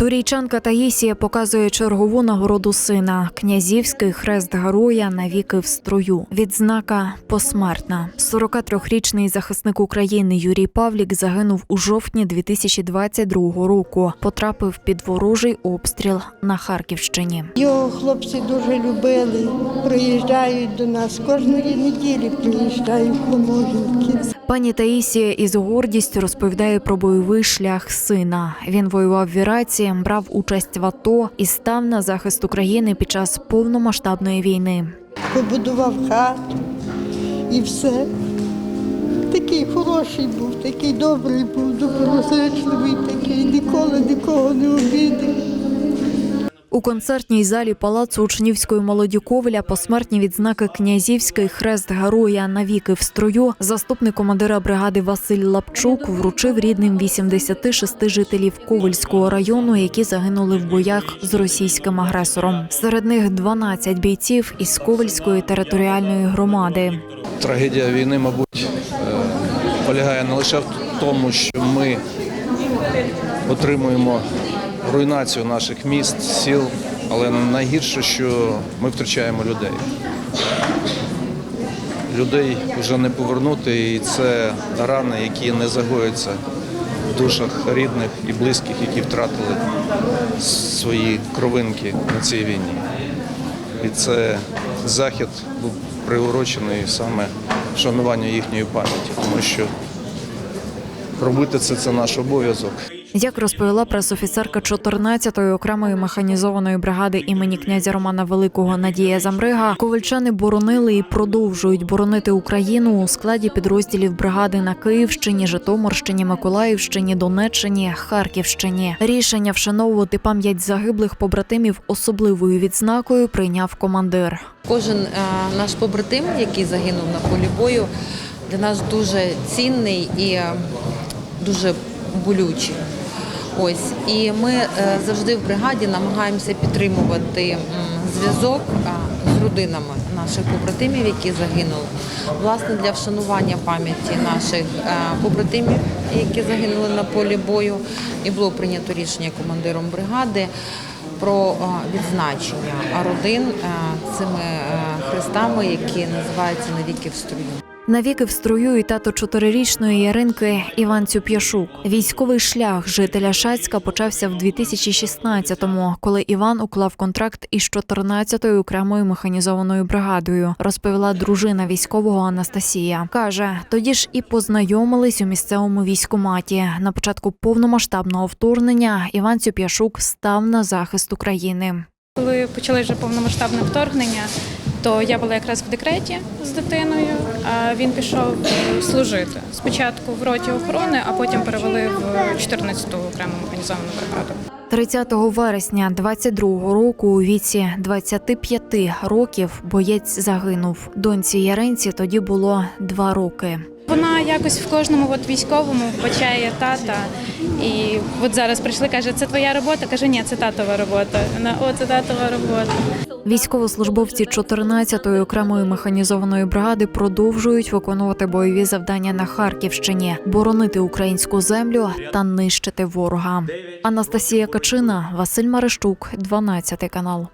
Турійчанка Таїсія показує чергову нагороду сина. Князівський хрест героя навіки в строю. Відзнака посмертна. 43-річний захисник України Юрій Павлік загинув у жовтні 2022 року. Потрапив під ворожий обстріл на Харківщині. Його хлопці дуже любили, приїжджають до нас. Кожної неділі приїжджають по. Пані Таїсія із гордістю розповідає про бойовий шлях сина. Він воював в Іраці, брав участь в АТО і став на захист України під час повномасштабної війни. Побудував хату і все. Такий хороший був, такий добрий був, доброзичливий, такий ніколи нікого не обідав. У концертній залі палацу учнівської молоді Ковеля посмертні відзнаки князівський хрест героя навіки в строю. Заступник командира бригади Василь Лапчук вручив рідним 86 жителів Ковельського району, які загинули в боях з російським агресором. Серед них 12 бійців із Ковельської територіальної громади. Трагедія війни, мабуть, е, полягає не лише в тому, що ми отримуємо руйнацію наших міст, сіл, але найгірше, що ми втрачаємо людей. Людей вже не повернути, і це рани, які не загоюються в душах рідних і близьких, які втратили свої кровинки на цій війні. І це захід був приурочений саме вшануванню їхньої пам'яті, тому що робити це це наш обов'язок. Як розповіла пресофіцерка 14-ї окремої механізованої бригади імені князя Романа Великого Надія Замрига, ковальчани боронили і продовжують боронити Україну у складі підрозділів бригади на Київщині, Житомирщині, Миколаївщині, Донеччині, Харківщині. Рішення вшановувати пам'ять загиблих побратимів особливою відзнакою прийняв командир. Кожен е, наш побратим, який загинув на полі бою, для нас дуже цінний і е, дуже болючий. Ось і ми е, завжди в бригаді намагаємося підтримувати зв'язок з родинами наших побратимів, які загинули. Власне, для вшанування пам'яті наших е, побратимів, які загинули на полі бою, і було прийнято рішення командиром бригади про відзначення родин цими е, хрестами, які називаються навіки в струю. Навіки в струю і тато чотирирічної Яринки Іван Цюп'яшук. Військовий шлях жителя Шацька почався в 2016-му, коли Іван уклав контракт із 14-ю окремою механізованою бригадою. Розповіла дружина військового Анастасія. каже, тоді ж і познайомились у місцевому військкоматі. На початку повномасштабного вторгнення Іван Цюп'яшук став на захист України. Коли почали вже повномасштабне вторгнення, то я була якраз в декреті з дитиною, а він пішов служити. Спочатку в роті охорони, а потім перевели в 14-ту окрему організовану бригаду. 30 вересня 22-го року у віці 25 років боєць загинув. Доньці Яринці тоді було два роки. Вона якось в кожному от військовому вбачає тата. І от зараз прийшли, каже, це твоя робота. Каже, ні, це татова робота. Вона о, це татова робота. Військовослужбовці 14-ї окремої механізованої бригади продовжують виконувати бойові завдання на Харківщині, боронити українську землю та нищити ворога. Анастасія Качина, Василь Марищук, 12 канал.